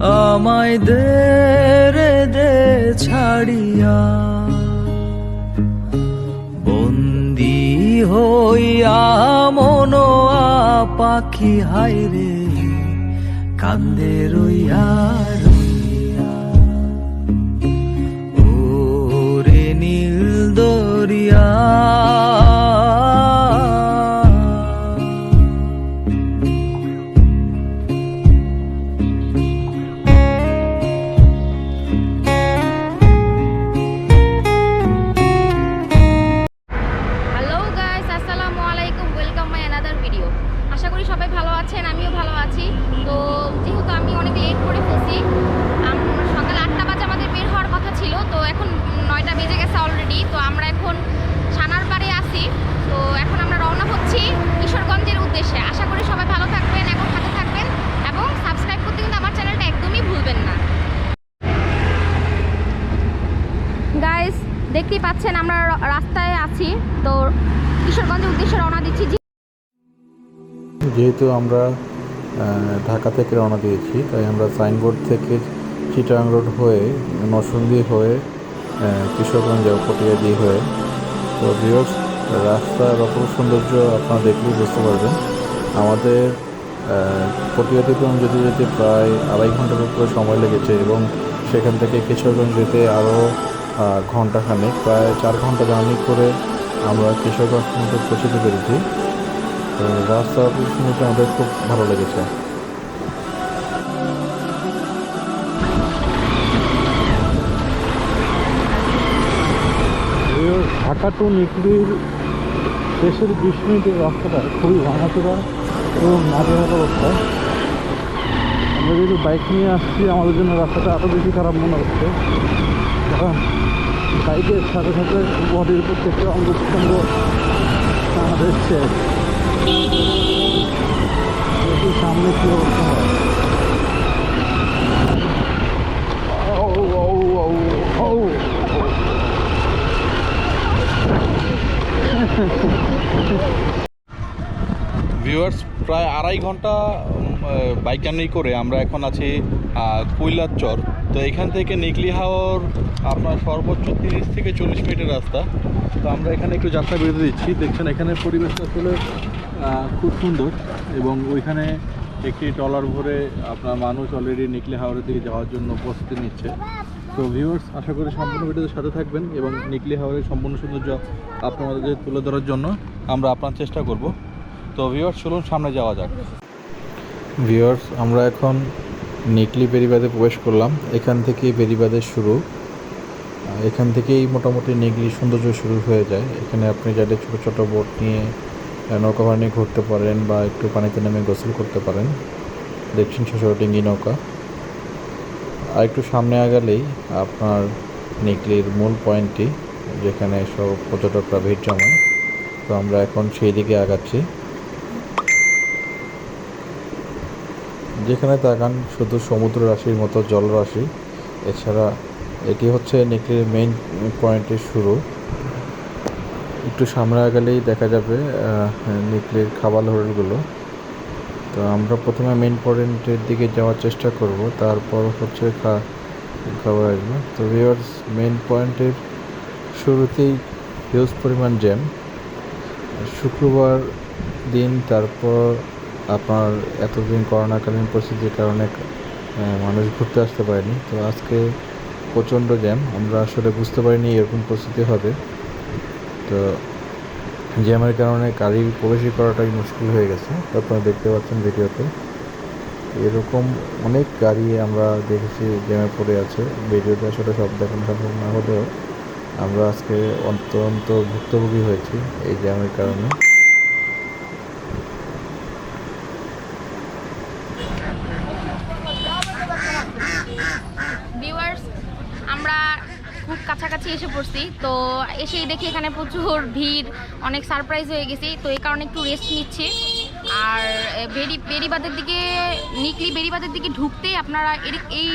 আমায় দে রে দে ছাড়িয়া। বন্দি হইয়া মনোয়া পাখি হাইরে কান্দে রইয়া আশা করি সবাই ভালো আছেন, আমিও ভালো আছি। তো যেহেতু আমি অনেক লেট করে ফেলছি সকাল আটটা বাজে আমাদের বের হওয়ার কথা ছিল, তো এখন নয়টা বেজে গেছে অলরেডি তো আমরা এখন সানার পাড়ে আছি। তো এখন আমরা রওনা হচ্ছি কিশোরগঞ্জের উদ্দেশ্যে। আশা করি সবাই ভালো থাকবেন এবং সাথে থাকবেন, এবং সাবস্ক্রাইব করতে কিন্তু আমার চ্যানেলটা একদমই ভুলবেন না। গাইস দেখতেই পাচ্ছেন, আমরা রাস্তায় আছি, তো কিশোরগঞ্জের উদ্দেশ্যে রওনা দিচ্ছি। যেহেতু আমরা ঢাকা থেকে রওনা দিয়েছি তাই আমরা সাইনবোর্ড থেকে চিটাং রোড হয়ে নরসিংদী হয়ে আহ, কিশোরগঞ্জ যাব পটিয়াদি হয়ে। তো ভিউয়ার্স রাস্তার অপূর্ব সৌন্দর্য আপনারা দেখলেই বুঝতে পারবেন। আমাদের পটিয়াদিতে যেতে যেতে প্রায় আড়াই ঘণ্টার উপরে সময় লেগেছে এবং সেখান থেকে কিশোরগঞ্জ যেতে আরও ঘন্টাখানেক প্রায় চার ঘণ্টা জার্নি করে আমরা পর্যন্ত পৌঁছতে পেরেছি। তো রাস্তার শুনতে আমাদের খুব ভালো লেগেছে। ঢাকা টু নিকলির শেষের বিশ মিনিটের রাস্তাটা খুবই ভাঙাচোরা এবং নাজেহাল অবস্থা। আমরা যেহেতু বাইক নিয়ে আসছি, আমাদের জন্য রাস্তাটা আরও বেশি খারাপ মনে হচ্ছে। কারণ বাইকের সাথে সাথে বডির থেকে অঙ্গ প্রত্যঙ্গ আমাদের শেষ। সামনে কি। ভিউয়ার্স প্রায় আড়াই ঘণ্টা বাইক জার্নি করে আমরা এখন আছি কৈলার চর তো এখান থেকে নিকলি হাওর আপনার সর্বোচ্চ তিরিশ থেকে চল্লিশ মিনিটের রাস্তা তো আমরা এখানে একটু যাত্রা বিরতি দিচ্ছি দেখছেন এখানে পরিবেশটা আসলে খুব সুন্দর এবং ওইখানে একটি ট্রলার ভরে আপনার মানুষ অলরেডি নিকলি হাওরের দিকে যাওয়ার জন্য প্রস্তুতি নিচ্ছে। তো ভিউয়ার্স আশা করি সম্পূর্ণ ভিডিওতে সাথে থাকবেন এবং নিকলি হাওরের সম্পূর্ণ সৌন্দর্য আপনাদের তুলে ধরার জন্য আমরা আপনার চেষ্টা করব। তো ভিউয়ার্স চলুন সামনে যাওয়া যাক। ভিউয়ার্স আমরা এখন নিকলি বেরিবাদে প্রবেশ করলাম। এখান থেকেই বেরিবাদের শুরু। এখান থেকেই মোটামুটি নিকলি সৌন্দর্য শুরু হয়ে যায়। এখানে আপনি যাদের ছোটো ছোটো বোট নিয়ে নৌকা ভাড়া নিয়ে ঘুরতে পারেন বা একটু পানিতে নেমে গোসল করতে পারেন। দেখছেন ছোটো ডিঙ্গি নৌকা। আর একটু সামনে আগালেই আপনার নিকলির মূল পয়েন্টটি যেখানে সব পর্যটকরা ভিড় জমায়। তো আমরা এখন সেই দিকে আগাচ্ছি। যেখানে তাকান শুধু সমুদ্র রাশির মতো জলরাশি এছাড়া এটি হচ্ছে নিকলির মেইন পয়েন্টের শুরু। একটু সামনে গেলেই দেখা যাবে নিকলির খাবার হোটেলগুলো তো আমরা প্রথমে মেন পয়েন্টের দিকে যাওয়ার চেষ্টা করব, তারপর হচ্ছে খাবার আসবে। তো ভিওর্স মেন পয়েন্টের শুরুতেই হিউজ পরিমাণ জ্যাম শুক্রবার দিন, তারপর আপনার এতদিন করোনাকালীন পরিস্থিতির কারণে মানুষ ঘুরতে আসতে পারেনি। তো আজকে প্রচণ্ড জ্যাম আমরা আসলে বুঝতে পারিনি এরকম পরিস্থিতি হবে। তো জ্যামের কারণে গাড়ি প্রবেশই করাটাই মুশকিল হয়ে গেছে। আপনারা দেখতে পাচ্ছেন ভিডিওতে। এরকম অনেক গাড়ি আমরা দেখেছি জ্যামে পড়ে আছে। ভিডিওতে আসলে সব দেখানো সম্ভব না হলেও আমরা আজকে অত্যন্ত ভুক্তভোগী হয়েছি এই জ্যামের কারণে ভিউয়ার্স আমরা খুব কাছাকাছি এসে পড়ছি। তো এসেই দেখি এখানে প্রচুর ভিড়, অনেক সারপ্রাইজ হয়ে গেছি। তো এই কারণে একটু রেস্ট নিচ্ছি। আর বেরি, বেরিবাদের দিকে, নিকলি বেরিবাদের দিকে ঢুকতেই আপনারা এই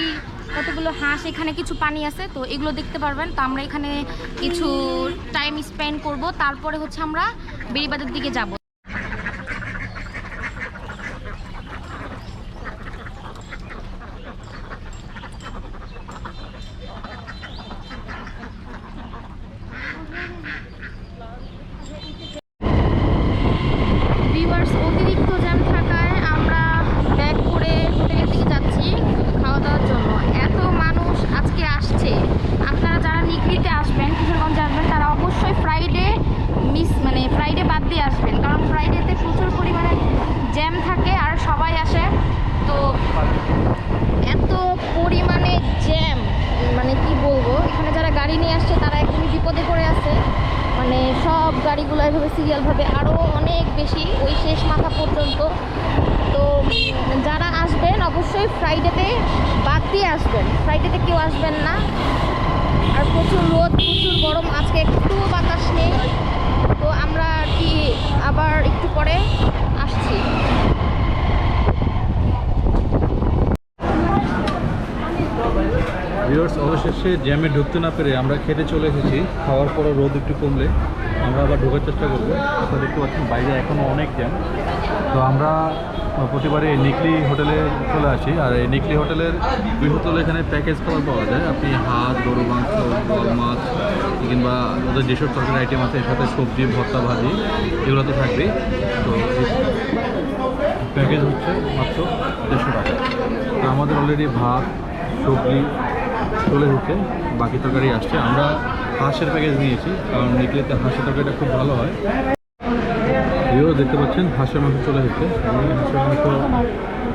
কতগুলো হাঁস, এখানে কিছু পানি আছে, তো এগুলো দেখতে পারবেন। তো আমরা এখানে কিছু টাইম স্পেন্ড করব। তারপরে হচ্ছে আমরা বেরিবাদের দিকে যাব ভিউয়ার্স অতিরিক্ত জ্যাম থাকায় আমরা ব্যাক করে হোটেলের দিকে যাচ্ছি খাওয়া দাওয়ার জন্য এত মানুষ আজকে আসছে আপনারা যারা নিকলিতে আসবেন কিশোরগঞ্জে আসবেন তারা অবশ্যই ফ্রাইডে মিস মানে ফ্রাইডে বাদ দিয়ে আসবেন কারণ ফ্রাইডেতে প্রচুর পরিমাণে জ্যাম থাকে আর সবাই আসে তো এত পরিমাণে জ্যাম মানে কি বলব, এখানে যারা গাড়ি নিয়ে আসছে, তারা একদমই বিপদে পড়ে আছে। মানে সব গাড়িগুলো এভাবে সিরিয়ালভাবে আরও অনেক বেশি ওই শেষ মাথা পর্যন্ত। তো, যারা আসবেন, অবশ্যই ফ্রাইডেতে বাদ দিয়ে আসবেন। ফ্রাইডেতে কেউ আসবেন না। আর প্রচুর রোদ, প্রচুর গরম, আজকে একটু বাতাস নেই। তো আমরা কি আবার একটু পরে আসছি ভিউয়ার্স অবশেষে জ্যামে ঢুকতে না পেরে আমরা খেতে চলে এসেছি। খাওয়ার পরে রোদ একটু কমলে। আমরা আবার ঢোকার চেষ্টা করব। আপনারা দেখতে পাচ্ছেন বাইরে এখনও অনেক জ্যাম। তো আমরা প্রতিবারে এই নিকলি হোটেলে চলে আসি। আর এই নিকলি হোটেলের বৃহত্তল এখানে প্যাকেজ খাবার পাওয়া যায়। আপনি হাত, গরু, মাংস বল মাছ, কিংবা ওদের যেসব তরকারি আইটেম আছে, এর সাথে সবজি, ভর্তা, ভাজি, এগুলো তো থাকবেই। তো প্যাকেজ হচ্ছে মাত্র দেড়শো টাকা। আমাদের অলরেডি ভাত, সবজি চলে এসেছে বাকি তরকারি আসছে। আমরা হাঁসের প্যাকেজ নিয়েছি, কারণ নিকলিতে হাঁসের তরকারিটা খুব ভালো হয়। এও দেখতে পাচ্ছেন, হাঁসের মাংস চলে এসেছে। হাঁসের মাংস,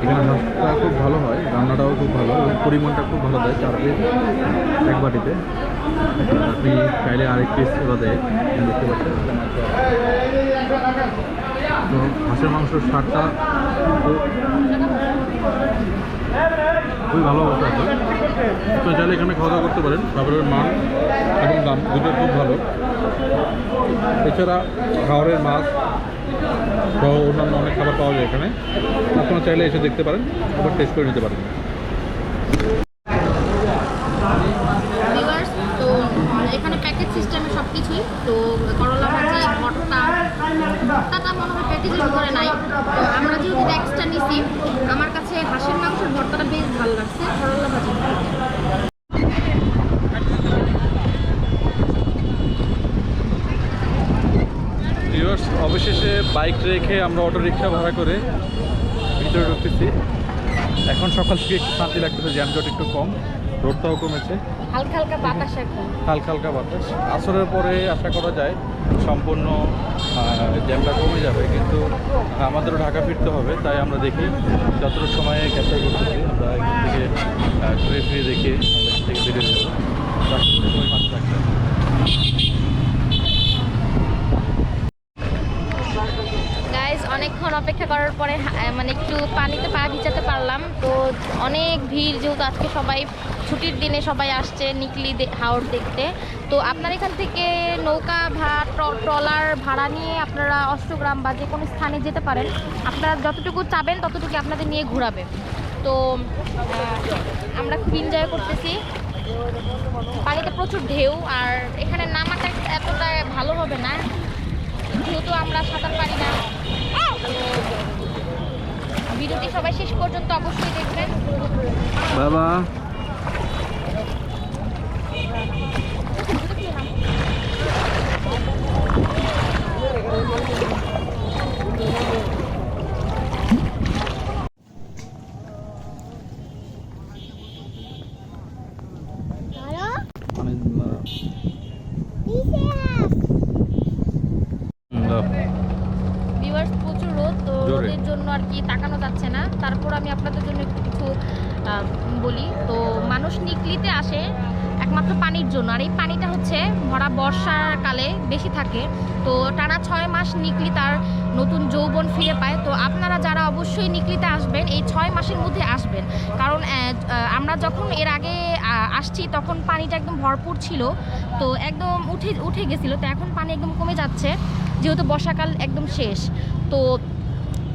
এখানে হাঁসটা খুব ভালো হয়, রান্নাটাও খুব ভালো, এবং পরিমাণটা খুব ভালো দেয় চার পিস এক বাটিতে। আপনি চাইলে আরেক পিস ওরা দেয়, দেখতে পাচ্ছেন। তো হাঁসের মাংসর স্বাদটা খুবই ভালো অবস্থা আছে। তো চাইলে এখানে খাওয়া দাওয়া করতে পারেন। খাবারের মান এবং দাম দুটো খুব ভালো। এছাড়া খাবারের মাছ সহ অন্যান্য অনেক খাবার পাওয়া যায় এখানে। আপনারা চাইলে এসে দেখতে পারেন, আবার টেস্ট করে নিতে পারেন ভিউয়ার্স তো এখানে প্যাকেজ সিস্টেমে সব কিছুই তো করলা ভাজি ভর্তা ভর্তাটা মনে হয় প্যাকেজের ভিতরে নাই তো আমরা যেহেতু এক্সট্রা নিছি আমার কাছে হাঁসের মাংসের ভর্তাটা বেশ ভালো লাগছে করলা ভাজি ভিউয়ার্স অবশেষে বাইক রেখে আমরা অটো রিক্সা ভাড়া করে ভিতরে ঢুকতেছি। এখন সকাল থেকে একটু শান্তি লাগতেছে জ্যামজট একটু কম রোডটাও কমেছে। হালকা হালকা বাতাস এখন। হালকা হালকা বাতাস। আসরের পরে আশা করা যায় সম্পূর্ণ জ্যামটা কমে যাবে কিন্তু আমাদেরও ঢাকা ফিরতে হবে তাই আমরা দেখি যতটুকু সময়ে ক্যাপচার করতেছি আমরা এখান থেকে ঘুরে ফিরে দেখে আমরা এখান থেকে বেরিয়ে যাব তার সাথে সবাই পাশে থাকবেন গাইস অনেকক্ষণ অপেক্ষা করার পরে মানে একটু পানিতে পা ভিজাতে পারলাম। তো অনেক ভিড়, যেহেতু আজকে সবাই ছুটির দিনে সবাই আসছে নিকলি হাওর দেখতে। তো আপনার এখান থেকে নৌকা, ভাড়া ট্রলার ভাড়া নিয়ে আপনারা অষ্টগ্রাম বা যে কোনো স্থানে যেতে পারেন। আপনারা যতটুকু চাবেন ততটুকু আপনাদের নিয়ে ঘোরাবে। তো আমরা খুব এনজয় করতেছি। পানিতে প্রচুর ঢেউ, আর এখানে নামাটা এতটা ভালো হবে না। যেহেতু আমরা সাঁতার পারি না। ভিডিওটি সবাই শেষ পর্যন্ত অবশ্যই দেখবেন। বাবা হ্যালো পানির জন্য আর কি তাকানো যাচ্ছে না তারপর আমি আপনাদের জন্য একটু কিছু আহ, বলি তো মানুষ নিকলিতে আসে একমাত্র পানির জন্য আর এই পানিটা হচ্ছে ভরা বর্ষাকালে বেশি থাকে তো টানা ছয় মাস নিকলি তার নতুন যৌবন ফিরে পায় তো আপনারা যারা অবশ্যই নিকলিতে আসবেন, এই ছয় মাসের মধ্যে আসবেন। কারণ আমরা যখন এর আগে আসছি, তখন পানিটা একদম ভরপুর ছিল। তো একদম উঠে উঠে গেছিল, তো এখন পানি একদম কমে যাচ্ছে, যেহেতু বর্ষাকাল একদম শেষ। তো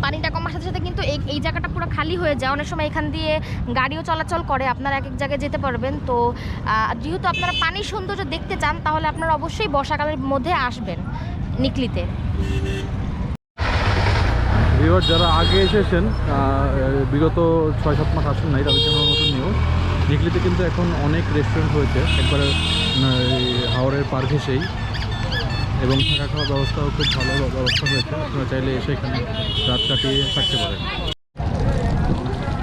পানিটা কমার সাথে সাথে কিন্তু এই এই জায়গাটা পুরো খালি হয়ে যায়। অনেক সময় এখান দিয়ে গাড়িও চলাচল করে, আপনারা এক এক জায়গায় যেতে পারবেন। তো যেহেতু আপনারা পানির সৌন্দর্য দেখতে চান, তাহলে আপনারা অবশ্যই বর্ষাকালের মধ্যে আসবেন নিকলিতে। ভিউয়ার যারা আগে এসেছেন বিগত ছয় সাত মাস আসুন নাই তাদের জন্য নতুন নিউজ নিকলিতে কিন্তু এখন অনেক রেস্টুরেন্ট হয়েছে একবারে হাওড়ের পার ঘেসেই এবং থাকা খাওয়ার ব্যবস্থাও খুব ভালো ব্যবস্থা হয়েছে। আপনারা চাইলে এসে এখানে রাত কাটিয়ে থাকতে পারেন।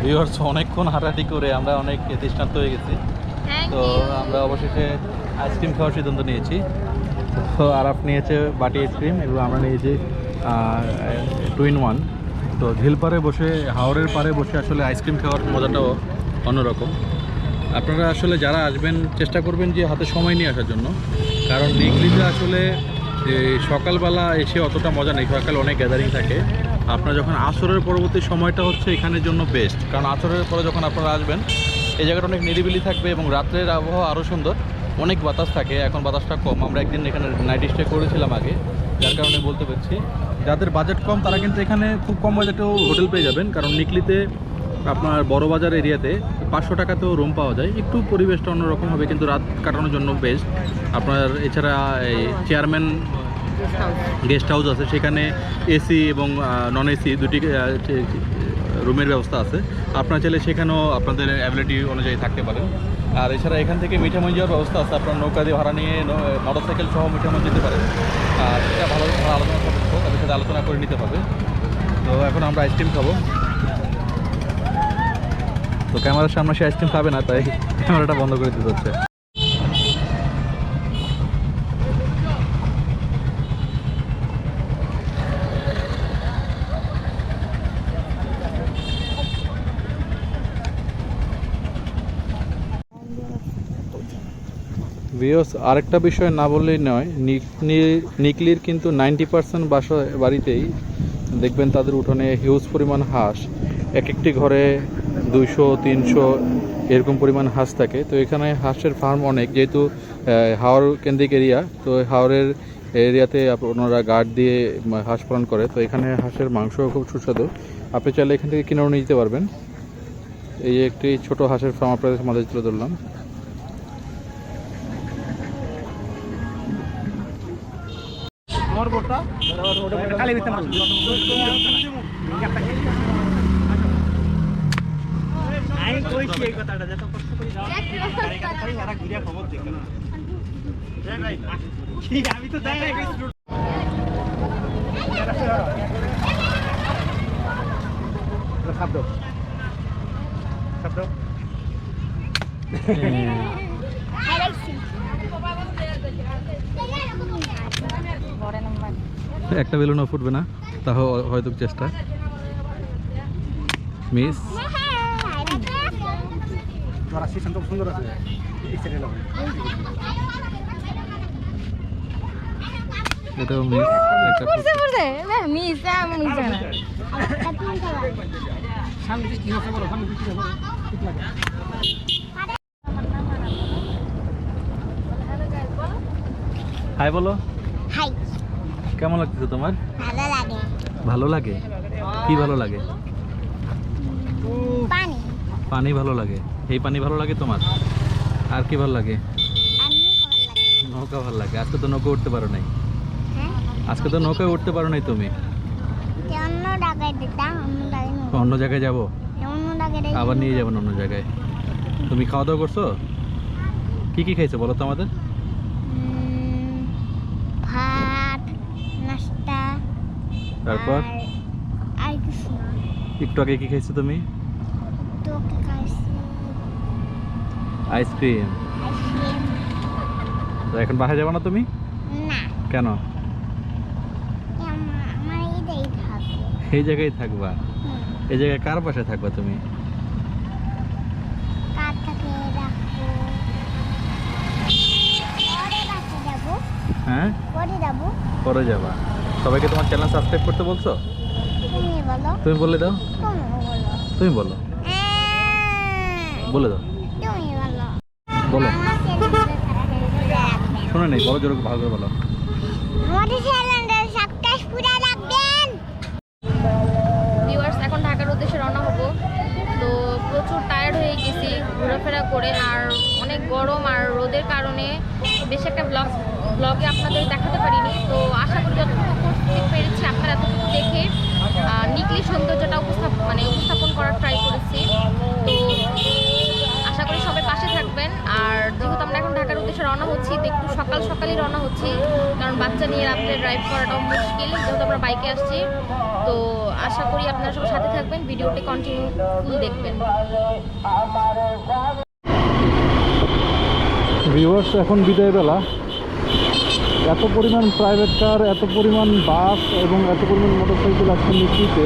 ভিউয়ার্স অনেকক্ষণ হাঁটাহাঁটি করে আমরা অনেক তৃষ্ণার্ত হয়ে গেছি। তো আমরা অবশেষে আইসক্রিম খাওয়ার সিদ্ধান্ত নিয়েছি। তো আরাফ নিয়েছে বাটি আইসক্রিম এবং আমরা নিয়েছি টুইন ওয়ান তো ঝিল পাড়ে বসে হাওড়ের পাড়ে বসে আসলে আইসক্রিম খাওয়ার মজাটাও অন্যরকম। আপনারা আসলে যারা আসবেন, চেষ্টা করবেন যে হাতে সময় নিয়ে আসার জন্য। কারণ নিগলিতে আসলে সকালবেলা এসে অতটা মজা নেই। সকালে অনেক গ্যাদারিং থাকে। আপনারা যখন আসরের পরবর্তী সময়টা হচ্ছে এখানের জন্য বেস্ট কারণ আসরের পরে যখন আপনারা আসবেন, এই জায়গাটা অনেক নিরিবিলি থাকবে এবং রাত্রের আবহাওয়া আরও সুন্দর। অনেক বাতাস থাকে, এখন বাতাসটা কম। আমরা একদিন এখানে নাইট স্টে করেছিলাম আগে। যার কারণে বলতে পারছি যাদের বাজেট কম, তারা কিন্তু এখানে খুব কম বাজেটেও হোটেল পেয়ে যাবেন। কারণ নিকলিতে আপনার বড় বাজার এরিয়াতে পাঁচশো টাকাতেও রুম পাওয়া যায়। একটু পরিবেশটা অন্যরকম হবে, কিন্তু রাত কাটানোর জন্য বেস্ট আপনার এছাড়া এই চেয়ারম্যান গেস্ট হাউস আছে, সেখানে এসি এবং নন এসি দুটি রুমের ব্যবস্থা আছে। আপনারা চাইলে সেখানেও আপনাদের অ্যাবিলিটি অনুযায়ী থাকতে পারেন। আর এছাড়া এখান থেকে মিঠামই যাওয়ার ব্যবস্থা আছে। আপনার নৌকা দিয়ে ভাড়া নিয়ে মোটর সাইকেল সহ মিঠামঞ্জি যেতে পারে। আর এটা ভালো ভালো আলোচনা করব তাদের সাথে আলোচনা করে নিতে পারবে তো এখন আমরা আইসক্রিম খাব। তো ক্যামেরার সামনে সে আইসক্রিম খাবে না, তাই ক্যামেরাটা বন্ধ করে দিতে হচ্ছে। ভিওস, আরেকটা বিষয় না বললেই নয় নিকলি- নিকলির কিন্তু নাইনটি পার্সেন্ট বাসা, বাড়িতেই। দেখবেন তাদের উঠোনে হিউজ পরিমাণ হাঁস। এক একটি ঘরে দুইশো, তিনশো, এরকম পরিমাণ হাঁস থাকে। তো এখানে হাঁসের ফার্ম অনেক, যেহেতু হাওড় কেন্দ্রিক এরিয়া, তো হাওড়ের এরিয়াতে ওনারা গার্ড দিয়ে হাঁস পালন করে। তো এখানে হাঁসের মাংস খুব সুস্বাদু। আপনি চাইলে এখান থেকে কিনেও নিয়ে যেতে পারবেন। এই একটি ছোট হাঁসের ফার্ম আপনাদের মাঝে তুলে ধরলাম। আমি কইছি এই কথাটা? যত কষ্ট করে যাও। এরা ঘুরিয়া খবর দেখে না আমি তো দেখাই শব্দ শব্দ একটা বেলুনও ফুটবে না তাও হয়তো চেষ্টা। মিস? তোমার সুন্দর আছে। এই সাইডে লাগাও। এটাও মিস একটা মিস মিস সামনে দিয়ে কি হচ্ছে বলো সামনে দিয়ে কি হবে ঠিক লাগে হাই বলো। হাই। কেমন লাগতেছে তোমার? ভালো লাগে। ভালো লাগে? কি ভালো লাগে? পানি। পানি ভালো লাগে। এই পানি ভালো লাগে তোমার? আর কি ভালো লাগে? নৌকা ভালো লাগে। আজকে তো নৌকা উঠতে পারো নাই। হ্যাঁ? আজকে তো নৌকায় উঠতে পারো নাই তুমি। অন্য জায়গায় যাব? আবার নিয়ে যাবেন অন্য জায়গায়? তুমি খাওয়া দাওয়া করছ? কি কি খাইছো বলো তো আমাদের? তারপর? একটু আগে কি খাইছো তুমি? আইসক্রিম। এখন বাসায় যাব না তুমি? কেন? এই জায়গায় থাকবা? এই জায়গায় কার পাশে থাকবা তুমি? হ্যাঁ? পরে যাবা। সবাইকে তোমার চ্যানেল সাবস্ক্রাইব করতে বলছো? তুমি বলে। দাও। তুমি বলো। তুমি বলে। দাও। বলো। শোনো নেই বলো জোরে ভালো করে বলো। আমাদের চ্যানেলটা সাবস্ক্রাইব করে রাখবেন ভিউয়ার্স এখন ঢাকার উদ্দেশ্যে রওনা হব। তো প্রচুর টায়ার্ড হয়ে গেছি ঘোরাফেরা করে আর অনেক গরম আর রোদের কারণে বেশ একটা ব্লগ ব্লগে আপনাদের দেখাতে পারিনি। তো আশা করি যতটুকু করতে পেরেছি আপনারা এতটুকু দেখে নিকলি সৌন্দর্যটা উপস্থাপন মানে উপস্থাপন করার ট্রাই করেছি। তো আশা করি সবাই পাশে থাকবেন। আর যেহেতু আমরা এখন ঢাকার উদ্দেশ্যে রওনা হচ্ছি, তো একটু সকাল সকালই রওনা হচ্ছি। কারণ বাচ্চা নিয়ে রাত্রে ড্রাইভ করাটাও মুশকিল, যেহেতু আমরা বাইকে আসছি। তো আশা করি আপনারা সবাই সাথে থাকবেন, ভিডিওটি কন্টিনিউ দেখবেন। ভিউয়ার্স এখন বিদায় বেলা এত পরিমাণ প্রাইভেট কার এত পরিমাণ বাস এবং এত পরিমাণ মোটরসাইকেল আজকে নিশ্চিতে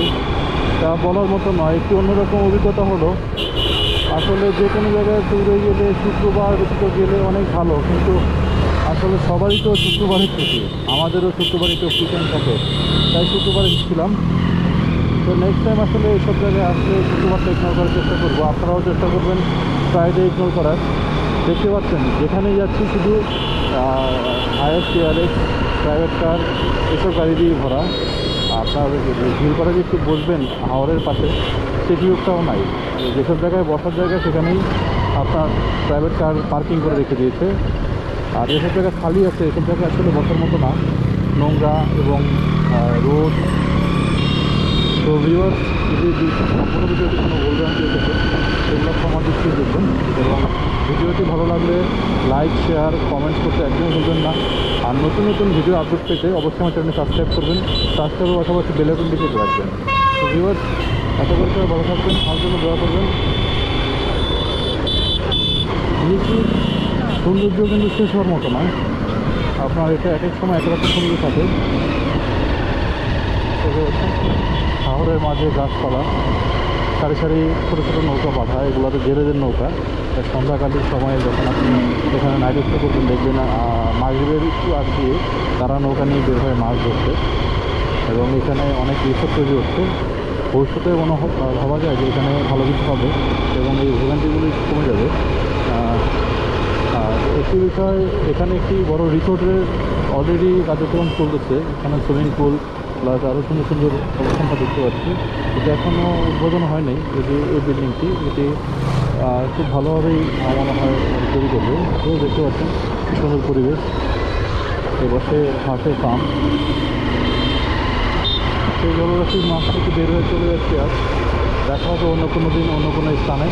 তা বলার মতো নয়। একটু অন্যরকম অভিজ্ঞতা হলো, আসলে যে কোনো জায়গায় ট্যুরে গেলে শুক্রবার তো গেলে অনেক ভালো, কিন্তু আসলে সবারই তো শুক্রবারই ছুটি, আমাদেরও শুক্রবারই তো ফ্রিটাইম থাকে, তাই শুক্রবারে ছিলাম তো নেক্সট টাইম আসলে এইসব জায়গায় আসলে শুক্রবারটা ইগনোর করার চেষ্টা করব, আপনারাও চেষ্টা করবেন ফ্রাইডে ইগনোর করার। দেখতে পাচ্ছেন যেখানেই যাচ্ছি শুধু আইএস টিআরএস প্রাইভেট কার এসব গাড়ি দিয়ে ভরা। আপনার ভিড় করে যে একটু বসবেন হাওড়ের পাশে সেই নাই। যেসব জায়গায় বসার জায়গা, সেখানেই আপনার প্রাইভেট কার পার্কিং করে রেখে দিয়েছে। আর যেসব জায়গায় খালি আছে, এসব জায়গায় আসলে বসার মতো না। নোংরা এবং রোড তো ভিউয়ার্স, যদি সম্পূর্ণ ভিডিওটি কোনো ভুলভ্রান্তি থাকে সেগুলো ক্ষমা দৃষ্টি দেখবেন এবং ভিডিওটি ভালো লাগলে লাইক শেয়ার কমেন্টস করতে একদমই ভুলবেন না। আর নতুন নতুন ভিডিও আপলোড পেতে অবশ্যই আমার চ্যানেল সাবস্ক্রাইব করবেন সাবস্ক্রাইবের পাশাপাশি বেলাইকন দিকে রাখবেন। তো ভিউয়ার্স এত করে সবাই ভালো থাকবেন, আমার জন্য দোয়া করবেন। নিশ্চিত সৌন্দর্য কিন্তু শেষ হওয়ার মতো নয়, আপনার এটা এক এক সময় এক রকম সৌন্দর্য থাকে। শহরের মাঝে গাছপালা, সারি সারি ছোটো ছোটো নৌকা বাঁধা এগুলো তো জেলেদের নৌকা। সন্ধ্যাকালীন সময়ে যখন আপনি এখানে নাইট স্টে করবেন, দেখবেন মাগরীবের একটু আগ দিয়ে তারা নৌকা নিয়ে বের হয় মাছ ধরতে এবং এখানে অনেক রিসোর্ট তৈরি হচ্ছে। ভবিষ্যতে মনে ভাবা যায় যে এখানে ভালো কিছু হবে এবং এই ভোগান্তিগুলি কমে যাবে। আর একটি বিষয়, এখানে একটি বড় রিসোর্টের অলরেডি কার্যক্রম চলতেছে, এখানে সুইমিং পুল প্লাস আরও সুন্দর সুন্দর অবস্থানটা দেখতে পাচ্ছি। এটা এখনও উদ্বোধন হয়নি যদি এই বিল্ডিংটি এটি খুব ভালোভাবেই মনে হয়, তৈরি করবে। তো দেখতে পাচ্ছেন সুন্দর পরিবেশ। এপাশে হাঁসের ফার্ম সেই জলরাশির মাছ থেকে বের হয়ে চলে যাচ্ছে আর দেখা হবে অন্য কোনো দিন, অন্য কোনো স্থানে।